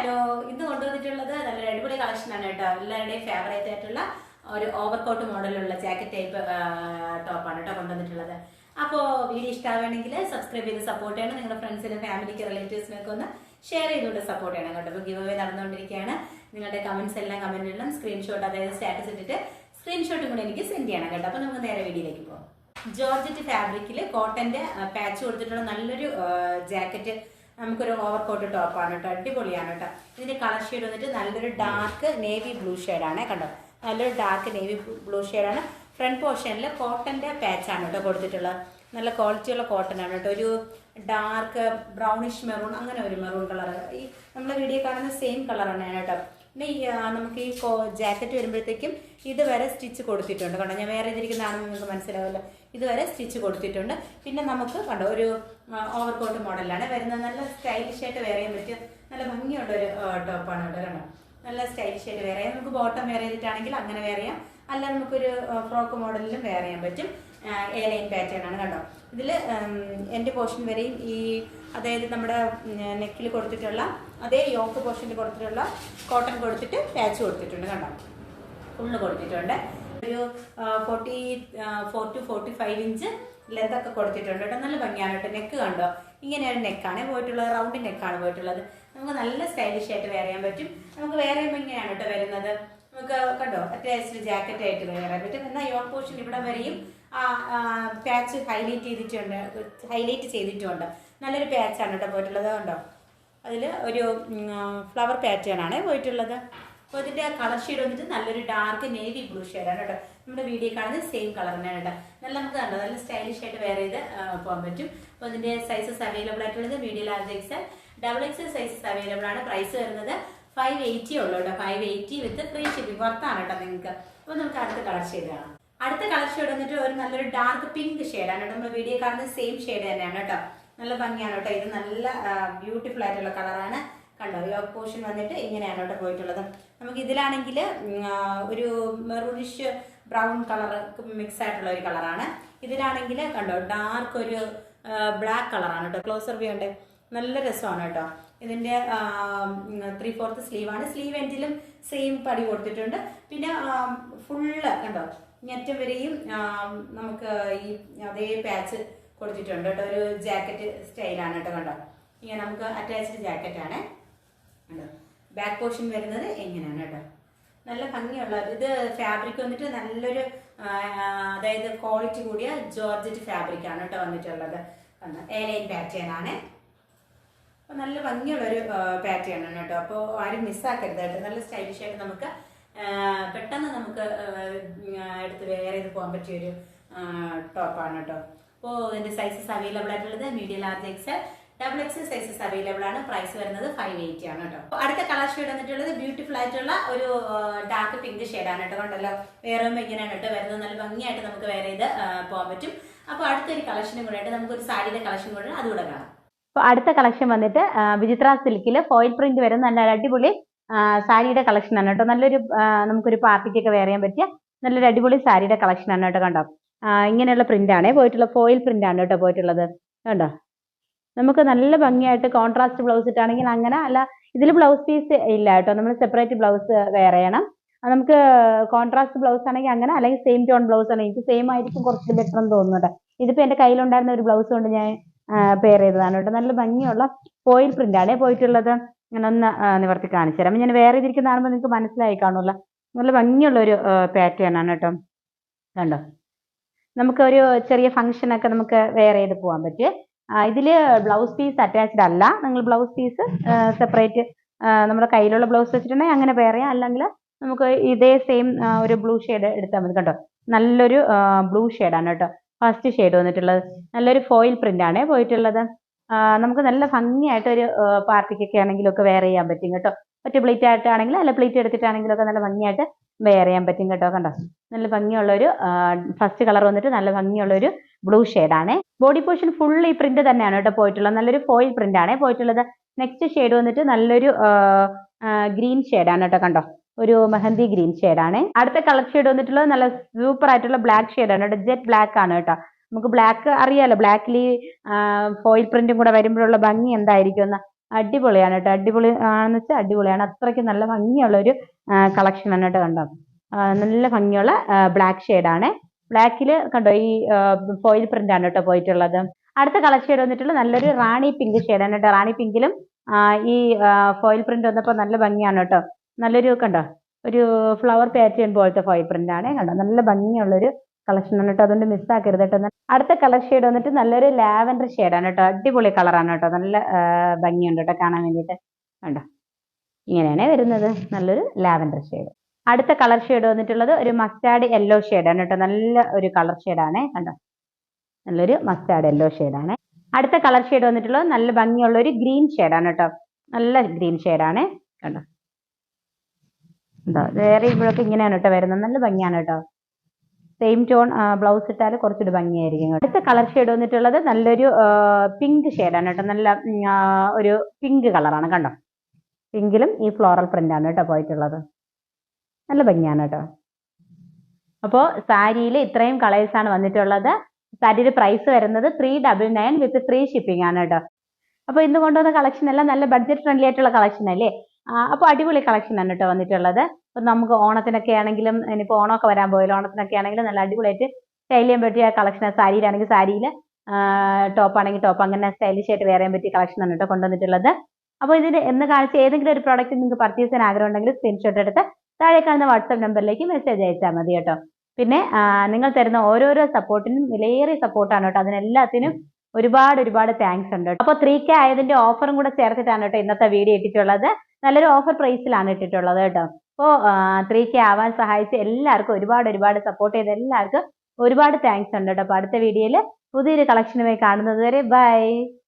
Hello ഇന്ന് കൊണ്ടുവന്നിട്ടുള്ളത് നല്ലൊരു അടിപൊളി കളക്ഷൻ ആണ് കേട്ടോ. എല്ലാവരുടെയും ഫേവറേറ്റ് ആയിട്ടുള്ള ഒരു ഓവർകോട്ട് മോഡലുള്ള ജാക്കറ്റ് ടൈപ്പ് ടോപ്പാണ് കേട്ടോ കൊണ്ടുവന്നിട്ടുള്ളത്. അപ്പോൾ വീഡിയോ ഇഷ്ടമാവുകയാണെങ്കിൽ സബ്സ്ക്രൈബ് ചെയ്ത് സപ്പോർട്ട് ചെയ്യണം. നിങ്ങളുടെ ഫ്രണ്ട്സിനും ഫാമിലിക്ക് റിലേറ്റീവ്സിനൊക്കെ ഒന്ന് ഷെയർ ചെയ്തുകൊണ്ട് സപ്പോർട്ട് ചെയ്യണം കേട്ടോ. ഇപ്പോൾ ഗിവ് അവേ നടന്നുകൊണ്ടിരിക്കുകയാണ്. നിങ്ങളുടെ കമന്റ്സ് എല്ലാം കമന്റിലും സ്ക്രീൻഷോട്ട് അതായത് സ്റ്റാറ്റസ് ഇട്ടിട്ട് സ്ക്രീൻഷോട്ടും കൂടെ എനിക്ക് സെൻഡ് ചെയ്യണം കേട്ടോ. അപ്പോൾ നമുക്ക് നേരെ വീഡിയോയിലേക്ക് പോകാം ജോർജറ്റ് ഫാബ്രിക്കിൽ കോട്ടന്റെ പാച്ച് കൊടുത്തിട്ടുള്ള നല്ലൊരു ജാക്കറ്റ് നമുക്കൊരു ഓവർ കോട്ട് ടോപ്പാണ് കേട്ടോ അടിപൊളിയാണ് കേട്ടോ ഇതിന്റെ കളർ ഷെയ്ഡ് വന്നിട്ട് നല്ലൊരു ഡാർക്ക് നേവി ബ്ലൂ ആണ് കണ്ടോ? നല്ലൊരു ഡാർക്ക് നേവി ബ്ലൂ ആണ്. ഫ്രണ്ട് പോർഷനിൽ കോട്ടന്റെ പാച്ചാണ് കേട്ടോ കൊടുത്തിട്ടുള്ളത്. നല്ല ക്വാളിറ്റിയുള്ള കോട്ടൺ ആണ് കേട്ടോ ഒരു ഡാർക്ക് ബ്രൗണിഷ് മെറൂൺ അങ്ങനെ ഒരു മെറൂൺ കളർ ഈ നമ്മൾ വീഡിയോ കാണുന്ന സെയിം കളറാണ് കേട്ടോ ഈ നമുക്ക് ഈ ജാക്കറ്റ് വരുമ്പോഴത്തേക്കും ഇതുവരെ സ്റ്റിച്ച് കൊടുത്തിട്ടുണ്ട്. കണ്ടോ ഞാൻ വേറെ ഇതിരിക്കുന്നതാണെന്ന് നിങ്ങൾക്ക് മനസ്സിലാവുമല്ലോ. ഇതുവരെ സ്റ്റിച്ച് കൊടുത്തിട്ടുണ്ട്. പിന്നെ നമുക്ക് കണ്ടോ ഒരു ഓവർ കോട്ട് മോഡലാണ് വരുന്നത് നല്ല സ്റ്റൈലിഷ് ആയിട്ട് വേറെ ചെയ്യാൻ പറ്റിയ നല്ല ഭംഗിയുള്ള ഒരു ടോപ്പാണ് കേട്ടോ കണ്ടോ? നല്ല സ്റ്റൈലിഷ് ആയിട്ട് വേറെ ചെയ്യാം. നമുക്ക് ബോട്ടം വേറെ ചെയ്തിട്ടാണെങ്കിൽ അങ്ങനെ വേറെ ചെയ്യാം. അല്ല നമുക്കൊരു ഫ്രോക്ക് മോഡലിലും വേറെ ചെയ്യാൻ പറ്റും. എ ലൈൻ പാറ്റേൺ ആണ് കേട്ടോ ഇതിൽ എന്റെ പോർഷൻ വരെയും ഈ അതായത് നമ്മുടെ നെക്കിൽ കൊടുത്തിട്ടുള്ള അതേ യോക്ക് പോർഷനിൽ കൊടുത്തിട്ടുള്ള കോട്ടൺ കൊടുത്തിട്ട് പാച്ച് കൊടുത്തിട്ടുണ്ട് കേട്ടോ ഫുള്ള് കൊടുത്തിട്ടുണ്ട്. ഒരു forty four to forty five inch length ഒക്കെ കൊടുത്തിട്ടുണ്ട് കേട്ടോ. നല്ല ഭംഗിയാണ് കേട്ടോ. നെക്ക് കണ്ടോ? ഇങ്ങനെയാണ് നെക്കാണ് പോയിട്ടുള്ളത്. റൗണ്ട് നെക്കാണ് പോയിട്ടുള്ളത്. നമുക്ക് നല്ല സ്റ്റൈലിഷ് ആയിട്ട് വെയർ ചെയ്യാൻ പറ്റും. നമുക്ക് വേറെ ഇങ്ങനെയാണ് കേട്ടോ വരുന്നത്? നമുക്ക് കണ്ടോ? അത്യാവശ്യം ജാക്കറ്റ് ആയിട്ട് വെയർ ചെയ്യാൻ പറ്റും. എന്നാൽ യോക്ക് പോർഷൻ ഇവിടെ വരെയും പാച്ച് ഹൈലൈറ്റ് ചെയ്തിട്ടുണ്ട്. ഹൈലൈറ്റ് ചെയ്തിട്ടുണ്ട്. നല്ലൊരു പാച്ചാണ് കേട്ടോ പോയിട്ടുള്ളത് കണ്ടോ? അതിൽ ഒരു ഫ്ലവർ പാറ്റേൺ ആണ് പോയിട്ടുള്ളത്. അപ്പോൾ ഇതിന്റെ കളർ ഷെയ്ഡ് വന്നിട്ട് നല്ലൊരു ഡാർക്ക് നേവി ബ്ലൂ ഷെയ്ഡാണ് കേട്ടോ. നമ്മുടെ വീഡിയോ കാണുന്ന സെയിം കളർ തന്നെയാണ് കേട്ടോ. നല്ല നമുക്ക് കണ്ടോ നല്ല സ്റ്റൈലിഷ് ആയിട്ട് വെയർ ചെയ്ത് ആ, പോകാൻ പറ്റും. അപ്പോൾ ഇതിന്റെ സൈസസ് അവൈലബിൾ ആയിട്ടുള്ളത് medium large XL double XL sizes available ആണ്. പ്രൈസ് വരുന്നത് ഫൈവ് എയ്റ്റി ഉള്ളൂ കേട്ടോ. Five eighty with free shipping പുറത്താണ് കേട്ടോ നിങ്ങൾക്ക്. അപ്പോൾ നമുക്ക് അടുത്ത കളർ ഷെയ്ഡ് കാണാം. അടുത്ത കളർ ഷെയ്ഡ് വന്നിട്ട് ഒരു നല്ലൊരു ഡാർക്ക് പിങ്ക് ഷെയ്ഡാണ് കേട്ടോ നമ്മുടെ വീഡിയോ കാണുന്ന സെയിം ഷെയ്ഡ് തന്നെയാണ് കേട്ടോ. നല്ല ഭംഗിയാണ് കേട്ടോ. ഇത് നല്ല ബ്യൂട്ടിഫുൾ ആയിട്ടുള്ള കളറാണ് കണ്ടോ? യോക്ക് പോർഷൻ വന്നിട്ട് ഇങ്ങനെയാണ് കേട്ടോ പോയിട്ടുള്ളത്. നമുക്ക് ഇതിലാണെങ്കിൽ ഒരു മെറൂണിഷ് ബ്രൗൺ കളർ മിക്സ് ആയിട്ടുള്ള ഒരു കളറാണ് ഇതിലാണെങ്കിൽ കണ്ടോ? ഡാർക്ക് ഒരു ബ്ലാക്ക് കളറാണ് കേട്ടോ. ക്ലോസർ വ്യൂ ഉണ്ട് നല്ല രസമാണ് കേട്ടോ. ഇതിന്റെ ത്രീ ഫോർത്ത് സ്ലീവാണ് സ്ലീവ് എൻഡിലും സെയിം പടി കൊടുത്തിട്ടുണ്ട്. പിന്നെ ഫുള്ള് കണ്ടോ? ഞെറ്റം വരെയും നമുക്ക് ഈ അതേ പാച്ച് കൊടുത്തിട്ടുണ്ട് കേട്ടോ. ഒരു ജാക്കറ്റ് സ്റ്റൈലാണ് കേട്ടോ കണ്ടോ? ഇങ്ങനെ നമുക്ക് അറ്റാച്ച്ഡ് ജാക്കറ്റാണ് കണ്ടോ? ബാക്ക് പോർഷൻ വരുന്നത് എങ്ങനെയാണ് കേട്ടോ. നല്ല ഭംഗിയുള്ള ഇത് ഫാബ്രിക് വന്നിട്ട് നല്ലൊരു അതായത് ക്വാളിറ്റി കൂടിയ ജോർജറ്റ് ഫാബ്രിക് ആണ് കേട്ടോ വന്നിട്ടുള്ളത്. കണ്ടോ? എ ലൈൻ പാറ്റേൺ ആണ്. അപ്പോൾ നല്ല ഭംഗിയുള്ളൊരു പാറ്റേൺ ആണ് കേട്ടോ. അപ്പോൾ ആരും മിസ്സാക്കരുത് കേട്ടോ. നല്ല സ്റ്റൈലിഷ് ആയിട്ട് നമുക്ക് പെട്ടെന്ന് നമുക്ക് എടുത്ത് വേറെ ഇത് പോകാൻ പറ്റിയൊരു ടോപ്പാണ് കേട്ടോ അപ്പോൾ ഇതിന്റെ സൈസസ് അവൈലബിൾ ആയിട്ടുള്ളത് medium large XL double X sizes available ആണ്. പ്രൈസ് വരുന്നത് ഫൈവ് എയ്റ്റി ആണ് കേട്ടോ അടുത്ത കളർ ഷെയ്ഡ് വന്നിട്ടുള്ളത് ബ്യൂട്ടിഫുൾ ആയിട്ടുള്ള ഒരു ഡാർക്ക് പിങ്ക് ഷെയ്ഡാണ് കേട്ടോ കണ്ടല്ലോ? വേറെ ഇങ്ങനെയാണ് കേട്ടോ വരുന്നത്. നല്ല ഭംഗിയായിട്ട് നമുക്ക് വേറെ ഇത് പോകാൻ പറ്റും. അപ്പോൾ അടുത്തൊരു കളക്ഷനും കൂടെ ആയിട്ട് നമുക്കൊരു സാരിയുടെ കളക്ഷൻ കൂടെ അതുകൂടെ കാണാം. അപ്പോൾ അടുത്ത കളക്ഷൻ വന്നിട്ട് വിചിത്ര സിൽക്കിൽ ഫോയിൽ പ്രിന്റ് വരുന്ന നല്ല അടിപൊളി സാരിയുടെ കളക്ഷൻ ആണ് കേട്ടോ. നല്ലൊരു നമുക്കൊരു പാർട്ടിക്കൊക്കെ വെയർ ചെയ്യാൻ പറ്റിയ നല്ലൊരു അടിപൊളി സാരിയുടെ കളക്ഷൻ ആണ് കേട്ടോ കണ്ടോ? ഇങ്ങനെയുള്ള പ്രിന്റ് ആണ്. പോയിട്ടുള്ള ഫോയിൽ പ്രിന്റ് ആണ് കേട്ടോ പോയിട്ടുള്ളത്. കണ്ടോ? നമുക്ക് നല്ല ഭംഗിയായിട്ട് കോൺട്രാസ്റ്റ് ബ്ലൗസ് ഇട്ടാണെങ്കിൽ അങ്ങനെ അല്ല ഇതിൽ ബ്ലൗസ് പീസ് ഇല്ല കേട്ടോ. നമ്മൾ സെപ്പറേറ്റ് ബ്ലൗസ് വെയർ ചെയ്യണം. നമുക്ക് കോൺട്രാസ്റ്റ് ബ്ലൗസ് ആണെങ്കിൽ അങ്ങനെ അല്ലെങ്കിൽ സെയിം ടോൺ ബ്ലൗസ് ആണെങ്കിൽ എനിക്ക് സെയിം ആയിരിക്കും കുറച്ച് ബെറ്റർ എന്ന് ഇതിപ്പോ ഇതിപ്പോൾ എന്റെ കയ്യിലുണ്ടായിരുന്ന ഒരു ബ്ലൗസ് കൊണ്ട് ഞാൻ പെയർ ചെയ്തതാണ് കേട്ടോ. നല്ല ഭംഗിയുള്ള ഫോയിൽ പ്രിന്റ് ആണ് പോയിട്ടുള്ളത്. ആ, നിവർത്തി കാണിച്ചു തരാം ഞാൻ വേറെ ഇതിരിക്കുന്ന കാണുമ്പോൾ നിങ്ങൾക്ക് മനസ്സിലായി കാണുമല്ലോ നല്ല ഭംഗിയുള്ള ഒരു പാറ്റേൺ ആണ് കേട്ടോ. കണ്ടോ? നമുക്ക് ഒരു ചെറിയ ഫംഗ്ഷൻ ഒക്കെ നമുക്ക് വേറെ ചെയ്ത് പോകാൻ പറ്റും. ഇതിൽ ബ്ലൗസ് പീസ് അറ്റാച്ച്ഡ് അല്ല. നിങ്ങൾ ബ്ലൗസ് പീസ് സെപ്പറേറ്റ് നമ്മുടെ കയ്യിലുള്ള ബ്ലൗസ് വെച്ചിട്ടുണ്ടെങ്കിൽ അങ്ങനെ വേറെ അല്ലെങ്കിൽ നമുക്ക് ഇതേ സെയിം ഒരു ബ്ലൂ ഷെയ്ഡ് എടുത്താൽ മതി കേട്ടോ. നല്ലൊരു ബ്ലൂ ആണ് കേട്ടോ. ഫസ്റ്റ് ഷെയ്ഡ് വന്നിട്ടുള്ളത്. നല്ലൊരു ഫോയിൽ ആണ് പോയിട്ടുള്ളത്. നമുക്ക് നല്ല ഭംഗിയായിട്ട് ഒരു പാർട്ടിക്കൊക്കെ ആണെങ്കിലും ഒക്കെ വെയർ ചെയ്യാൻ പറ്റും കേട്ടോ. ഒറ്റ പ്ലേറ്റ് ആയിട്ടാണെങ്കിലും അല്ല പ്ലേറ്റ് എടുത്തിട്ടാണെങ്കിലും ഒക്കെ നല്ല ഭംഗിയായിട്ട് വെയർ ചെയ്യാൻ പറ്റും കേട്ടോ കണ്ടോ? നല്ല ഭംഗിയുള്ള ഒരു ഫസ്റ്റ് കളർ വന്നിട്ട് നല്ല ഭംഗിയുള്ള ഒരു ബ്ലൂ ആണ്. ബോഡി പോർഷൻ ഫുൾ ഈ പ്രിന്റ് തന്നെയാണ് കേട്ടോ പോയിട്ടുള്ളത്. നല്ലൊരു ഫോയിൽ പ്രിന്റ് ആണ് പോയിട്ടുള്ളത്. നെക്സ്റ്റ് ഷെയ്ഡ് വന്നിട്ട് നല്ലൊരു ഗ്രീൻ ആണ് കേട്ടോ കണ്ടോ? ഒരു മെഹന്തി ഗ്രീൻ ആണ്. അടുത്ത കളർ ഷെയ്ഡ് വന്നിട്ടുള്ളത് നല്ല സൂപ്പർ ആയിട്ടുള്ള ബ്ലാക്ക് ആണ് കേട്ടോ. ജെറ്റ് ബ്ലാക്ക് ആണ് കേട്ടോ. നമുക്ക് ബ്ലാക്ക് അറിയാലോ? ബ്ലാക്കിൽ ഈ ഫോയിൽ പ്രിന്റും കൂടെ വരുമ്പോഴുള്ള ഭംഗി എന്തായിരിക്കും? എന്ന് അടിപൊളിയാണ് കേട്ടോ. അടിപൊളി ആണെന്ന് വെച്ചാൽ അടിപൊളിയാണ്. അത്രയ്ക്ക് നല്ല ഭംഗിയുള്ള ഒരു കളക്ഷൻ ആണ് കേട്ടോ കണ്ടോ നല്ല ഭംഗിയുള്ള ബ്ലാക്ക് ആണ്. ബ്ലാക്കിൽ കണ്ടോ? ഈ ഫോയിൽ പ്രിന്റ് ആണ് കേട്ടോ പോയിട്ടുള്ളത്. അടുത്ത കളർ ഷെയ്ഡ് വന്നിട്ടുള്ള നല്ലൊരു റാണി പിങ്ക് ഷെയ്ഡാണ് കേട്ടോ. റാണി പിങ്കിലും ഈ ഫോയിൽ പ്രിന്റ് വന്നപ്പോൾ നല്ല ഭംഗിയാണ് കേട്ടോ. നല്ലൊരു കണ്ടോ? ഒരു ഫ്ലവർ പാറ്റേൺ പോലത്തെ ഫോയിൽ പ്രിന്റ് ആണ് കണ്ടോ? നല്ല ഭംഗിയുള്ളൊരു കളക്ഷൻ വന്നിട്ട് അതുകൊണ്ട് മിസ്സാക്കരുത് കേട്ടോ. അടുത്ത കളർ ഷെയ്ഡ് വന്നിട്ട് നല്ലൊരു ലാവൻഡർ ഷെയ്ഡാണ് കേട്ടോ. അടിപൊളി കളറാണ് കേട്ടോ. നല്ല ഭംഗിയുണ്ട് കേട്ടോ കാണാൻ വേണ്ടിയിട്ട്. കണ്ടോ? ഇങ്ങനെയാണ് വരുന്നത്. നല്ലൊരു ലാവൻഡർ ഷെയ്ഡ് അടുത്ത കളർ ഷെയ്ഡ് വന്നിട്ടുള്ളത് ഒരു മസ്റ്റാർഡ് യെല്ലോ ഷെയ്ഡാണ് കേട്ടോ. നല്ല ഒരു കളർ ഷെയ്ഡാണ് കണ്ടോ? നല്ലൊരു മസ്റ്റാർഡ് യെല്ലോ ഷെയ്ഡാണ് അടുത്ത കളർ ഷെയ്ഡ് വന്നിട്ടുള്ളത് നല്ല ഭംഗിയുള്ള ഒരു ഗ്രീൻ ഷെയ്ഡാണ് കേട്ടോ. നല്ല ഗ്രീൻ ഷെയ്ഡാണ് കണ്ടോ? എന്താ വേറെ ഇവിടൊക്കെ ഇങ്ങനെയാണ് കേട്ടോ വരുന്നത്. നല്ല ഭംഗിയാണ് കേട്ടോ. സെയിം ടോൺ ബ്ലൗസ് ഇട്ടാൽ കുറച്ചുകൂടി ഭംഗിയായിരിക്കും അടുത്ത കളർ ഷെയ്ഡ് വന്നിട്ടുള്ളത് നല്ലൊരു പിങ്ക് ഷെയ്ഡാണ് കേട്ടോ. നല്ല ഒരു പിങ്ക് കളറാണ് കണ്ടോ? പിങ്കിലും ഈ ഫ്ലോറൽ പ്രിന്റ് ആണ് കേട്ടോ പോയിട്ടുള്ളത്. നല്ല ഭംഗിയാണ് കേട്ടോ. അപ്പോൾ സാരിയിൽ ഇത്രയും കളേഴ്സ് ആണ് വന്നിട്ടുള്ളത്. സാരിയുടെ പ്രൈസ് വരുന്നത് three double nine with free shipping ആണ് കേട്ടോ. അപ്പോൾ ഇന്ന് കൊണ്ടുവന്ന കളക്ഷൻ എല്ലാം നല്ല ബഡ്ജറ്റ് ഫ്രണ്ട്ലി ആയിട്ടുള്ള കളക്ഷൻ അല്ലേ? അപ്പോൾ അടിപൊളി കളക്ഷൻ ആണ് കേട്ടോ വന്നിട്ടുള്ളത്. അപ്പം നമുക്ക് ഓണത്തിനൊക്കെ ആണെങ്കിലും ഇനിയിപ്പോൾ ഓണമൊക്കെ വരാൻ പോയാലും ഓണത്തിനൊക്കെ ആണെങ്കിലും നല്ല അടിപൊളിയായിട്ട് സ്റ്റൈൽ ചെയ്യാൻ പറ്റിയ കളക്ഷൻ സാരിയിലാണെങ്കിൽ സാരിയിൽ ടോപ്പ് ആണെങ്കിൽ ടോപ്പ് അങ്ങനെ സ്റ്റൈലിഷ് ആയിട്ട് വേറെ പറ്റിയ കളക്ഷനാണ് കേട്ടോ കൊണ്ടുവന്നിട്ടുള്ളത്. അപ്പോൾ ഇതിന് എന്ന് കാണിച്ച് ഏതെങ്കിലും ഒരു പ്രോഡക്റ്റ് നിങ്ങൾക്ക് പർച്ചേസ് ചെയ്യാൻ ആഗ്രഹം ഉണ്ടെങ്കിൽ സ്ക്രീൻഷോട്ട് എടുത്ത് താഴെ കാണുന്ന വാട്സപ്പ് നമ്പറിലേക്ക് മെസ്സേജ് അയച്ചാൽ മതി കേട്ടോ പിന്നെ നിങ്ങൾ തരുന്ന ഓരോരോ സപ്പോർട്ടിനും വിലയേറിയ സപ്പോർട്ടാണ് കേട്ടോ അതിനെല്ലാത്തിനും ഒരുപാട് ഒരുപാട് താങ്ക്സ് ഉണ്ട് അപ്പോൾ ത്രീ കെ ആയതിന്റെ ഓഫറും കൂടെ ചേർത്തിട്ടാണ് കേട്ടോ ഇന്നത്തെ വീഡിയോ ഇട്ടിട്ടുള്ളത്. നല്ലൊരു ഓഫർ പ്രൈസിലാണ് ഇട്ടിട്ടുള്ളത് കേട്ടോ. അപ്പോൾ ത്രീ കെ ആവാൻ സഹായിച്ച എല്ലാവർക്കും ഒരുപാട് ഒരുപാട് സപ്പോർട്ട് ചെയ്ത എല്ലാവർക്കും ഒരുപാട് താങ്ക്സ് ഉണ്ട് കേട്ടോ. അപ്പോൾ അടുത്ത വീഡിയോയിൽ പുതിയൊരു കളക്ഷനുമായി കാണുന്നത് വരെ ബൈ